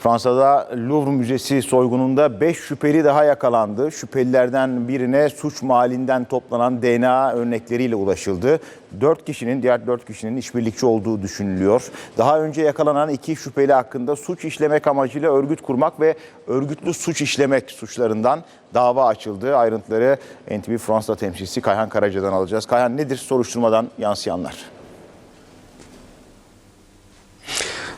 Fransa'da Louvre Müzesi soygununda 5 şüpheli daha yakalandı. Şüphelilerden birine suç mahallinden toplanan DNA örnekleriyle ulaşıldı. 4 kişinin, diğer 4 kişinin işbirlikçi olduğu düşünülüyor. Daha önce yakalanan iki şüpheli hakkında suç işlemek amacıyla örgüt kurmak ve örgütlü suç işlemek suçlarından dava açıldı. Ayrıntıları NTV Fransa temsilcisi Kayhan Karaca'dan alacağız. Kayhan nedir soruşturmadan yansıyanlar?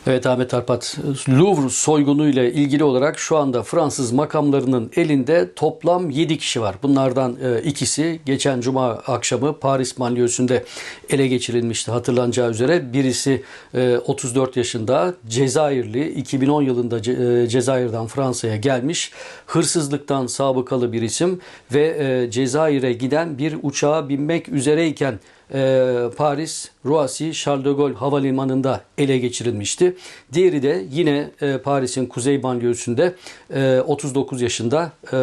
Evet Ahmet Arpat, Louvre soygunu ile ilgili olarak şu anda Fransız makamlarının elinde toplam 7 kişi var. Bunlardan e, ikisi geçen cuma akşamı Paris banliyösünde ele geçirilmişti hatırlanacağı üzere. Birisi e, 34 yaşında Cezayirli 2010 yılında Ce- e, Cezayir'den Fransa'ya gelmiş. Hırsızlıktan sabıkalı bir isim ve e, Cezayir'e giden bir uçağa binmek üzereyken e, Paris Roissy Charles de Gaulle havalimanında ele geçirilmişti. Diğeri de yine e, Paris'in kuzey banliyösünde e, 39 yaşında e,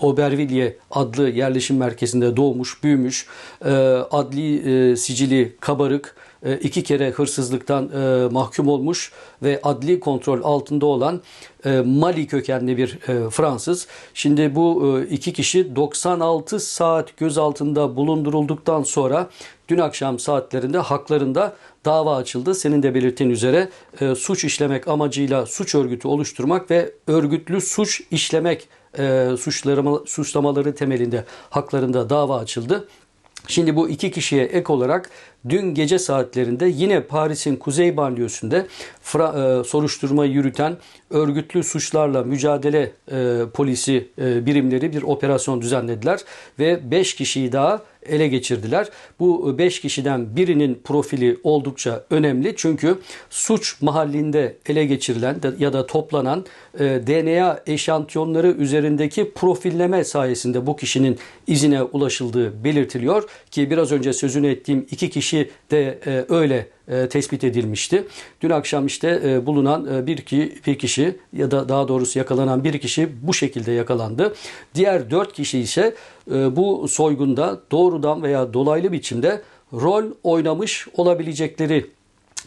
Aubervilliers adlı yerleşim merkezinde doğmuş, büyümüş, e, adli e, sicili kabarık, iki kere hırsızlıktan e, mahkum olmuş ve adli kontrol altında olan e, Mali kökenli bir e, Fransız. Şimdi bu e, iki kişi 96 saat gözaltında bulundurulduktan sonra dün akşam saatlerinde haklarında dava açıldı. Senin de belirttiğin üzere e, suç işlemek amacıyla suç örgütü oluşturmak ve örgütlü suç işlemek e, suçlama, suçlamaları temelinde haklarında dava açıldı. Şimdi bu iki kişiye ek olarak dün gece saatlerinde yine Paris'in kuzey banliyösünde e, soruşturma yürüten örgütlü suçlarla mücadele e, polisi e, birimleri bir operasyon düzenlediler ve 5 kişiyi daha ele geçirdiler. Bu 5 kişiden birinin profili oldukça önemli çünkü suç mahallinde ele geçirilen ya da toplanan e, DNA eşantiyonları üzerindeki profilleme sayesinde bu kişinin izine ulaşıldığı belirtiliyor ki biraz önce sözünü ettiğim iki kişi de e, öyle e, tespit edilmişti. Dün akşam işte e, bulunan e, bir, ki, bir kişi ya da daha doğrusu yakalanan bir kişi bu şekilde yakalandı. Diğer dört kişi ise e, bu soygunda doğrudan veya dolaylı biçimde rol oynamış olabilecekleri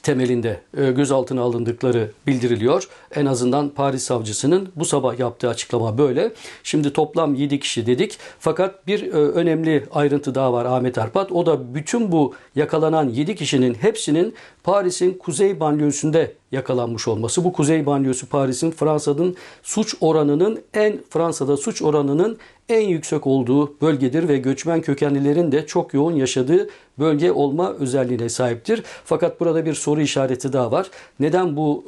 temelinde e, gözaltına alındıkları bildiriliyor. En azından Paris savcısının bu sabah yaptığı açıklama böyle. Şimdi toplam 7 kişi dedik. Fakat bir e, önemli ayrıntı daha var Ahmet Arpat. O da bütün bu yakalanan 7 kişinin hepsinin Paris'in kuzey banliyösünde yakalanmış olması. Bu kuzey banliyosu Paris'in Fransa'nın suç oranının en Fransa'da suç oranının en yüksek olduğu bölgedir ve göçmen kökenlilerin de çok yoğun yaşadığı bölge olma özelliğine sahiptir. Fakat burada bir soru işareti daha var. Neden bu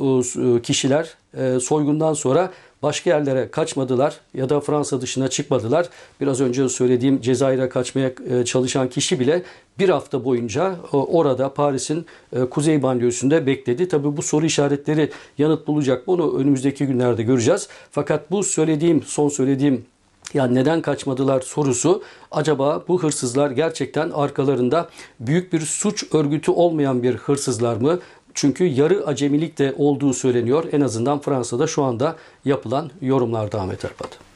e, kişiler e, soygundan sonra başka yerlere kaçmadılar ya da Fransa dışına çıkmadılar? Biraz önce söylediğim Cezayir'e kaçmaya e, çalışan kişi bile bir hafta boyunca e, orada Paris'in e, kuzey banliyösünde bekledi. Tabii bu soru işaretleri yanıt bulacak mı onu önümüzdeki günlerde göreceğiz. Fakat bu söylediğim, son söylediğim yani neden kaçmadılar sorusu acaba bu hırsızlar gerçekten arkalarında büyük bir suç örgütü olmayan bir hırsızlar mı? Çünkü yarı acemilik de olduğu söyleniyor. En azından Fransa'da şu anda yapılan yorumlarda Ahmet Arpat.